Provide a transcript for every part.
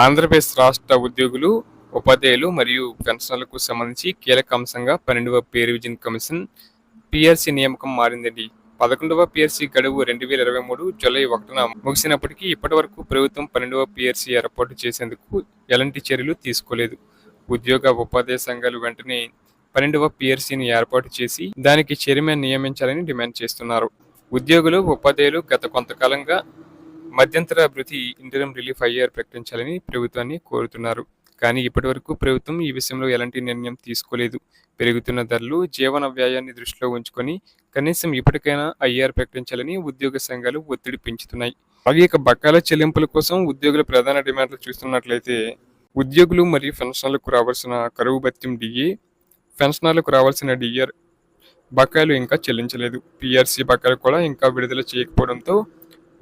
ఆంధ్రప్రదేశ్ రాష్ట్ర ఉద్యోగులు ఉపాధ్యాయులు మరియు పెన్షన్లకు సంబంధించి కీలక అంశంగా పన్నెండవ పే రివిజన్ కమిషన్ పిఆర్సీ నియామకం మారిందండి. పదకొండవ పిఆర్సీ గడువు రెండు వేల ఇరవై మూడు జూలై ఒకటిన ముగిసినప్పటికీ ఇప్పటి వరకు ప్రభుత్వం పన్నెండవ పిఆర్సీ ఏర్పాటు చేసేందుకు ఎలాంటి చర్యలు తీసుకోలేదు. ఉద్యోగ ఉపాధ్యాయ సంఘాలు వెంటనే పన్నెండవ పిఆర్సీని ఏర్పాటు చేసి దానికి చైర్మన్ నియమించాలని డిమాండ్ చేస్తున్నారు. ఉద్యోగులు ఉపాధ్యాయులు గత కొంతకాలంగా మధ్యంతర అభివృద్ధి ఇంటరం రిలీఫ్ ఐఆర్ ప్రకటించాలని ప్రభుత్వాన్ని కోరుతున్నారు. కానీ ఇప్పటివరకు ప్రభుత్వం ఈ విషయంలో ఎలాంటి నిర్ణయం తీసుకోలేదు. పెరుగుతున్న ధరలు జీవన వ్యయాన్ని దృష్టిలో ఉంచుకొని కనీసం ఇప్పటికైనా ఐఆర్ ప్రకటించాలని ఉద్యోగ సంఘాలు ఒత్తిడి పెంచుతున్నాయి. అలాగే ఇక బకాయిల చెల్లింపుల కోసం ఉద్యోగుల ప్రధాన డిమాండ్లు చూస్తున్నట్లయితే ఉద్యోగులు మరియు పెన్షనర్లకు రావాల్సిన కరువు భత్యం డిఏ పెన్షనర్లకు రావాల్సిన డిఆర్ బకాయిలు ఇంకా చెల్లించలేదు. పిఆర్సీ బకాయిలు కూడా ఇంకా విడుదల చేయకపోవడంతో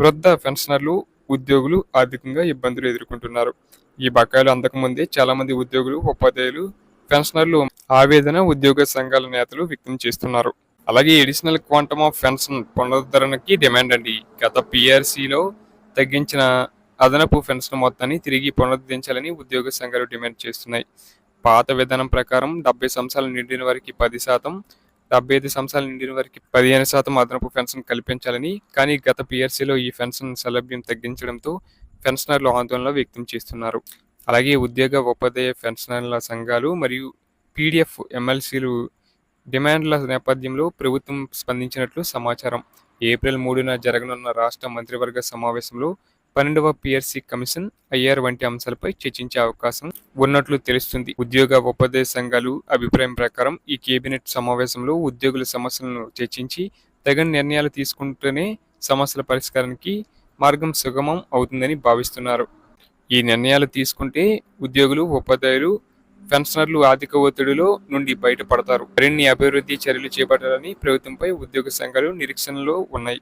వృద్ధ పెన్షనర్లు ఉద్యోగులు ఆర్థికంగా ఇబ్బందులు ఎదుర్కొంటున్నారు. ఈ బకాయిలు అందకముందే చాలా మంది ఉద్యోగులు ఉపాధ్యాయులు పెన్షనర్లు ఆవేదన ఉద్యోగ సంఘాల నేతలు వ్యక్తం చేస్తున్నారు. అలాగే ఎడిషనల్ క్వాంటమ్ ఆఫ్ పెన్షన్ పునరుద్ధరణకి డిమాండ్ అండి. గత పిఆర్సీలో తగ్గించిన అదనపు పెన్షన్ మొత్తాన్ని తిరిగి పునరుద్ధరించాలని ఉద్యోగ సంఘాలు డిమాండ్ చేస్తున్నాయి. పాత విధానం ప్రకారం డెబ్బై సంవత్సరాలు నిండిన వారికి పది శాతం డెబ్బై ఐదు సంవత్సరాలు నిండిన వారికి పదిహేను శాతం అదనపు పెన్షన్ కల్పించాలని కానీ గత పిఆర్సీలో ఈ పెన్షన్ సౌలభ్యం తగ్గించడంతో పెన్షనర్లు ఆందోళన వ్యక్తం చేస్తున్నారు. అలాగే ఉద్యోగ ఉపాధ్యాయ పెన్షనర్ల సంఘాలు మరియు పీడిఎఫ్ ఎమ్మెల్సీలు డిమాండ్ల నేపథ్యంలో ప్రభుత్వం స్పందించినట్లు సమాచారం. ఏప్రిల్ మూడున జరగనున్న రాష్ట్ర మంత్రివర్గ సమావేశంలో పన్నెండవ పిఆర్సీ కమిషన్ ఐఆర్ వంటి అంశాలపై చర్చించే అవకాశం ఉన్నట్లు తెలుస్తుంది. ఉద్యోగ ఉపాధ్యాయ సంఘాలు అభిప్రాయం ప్రకారం ఈ కేబినెట్ సమావేశంలో ఉద్యోగుల సమస్యలను చర్చించి తగిన నిర్ణయాలు తీసుకుంటేనే సమస్యల పరిష్కారానికి మార్గం సుగమం అవుతుందని భావిస్తున్నారు. ఈ నిర్ణయాలు తీసుకుంటే ఉద్యోగులు ఉపాధ్యాయులు పెన్షనర్లు ఆర్థిక ఒత్తిడిలో నుండి బయటపడతారు. మరిన్ని అభివృద్ధి చర్యలు చేపట్టాలని ప్రభుత్వంపై ఉద్యోగ సంఘాలు నిరీక్షణలో ఉన్నాయి.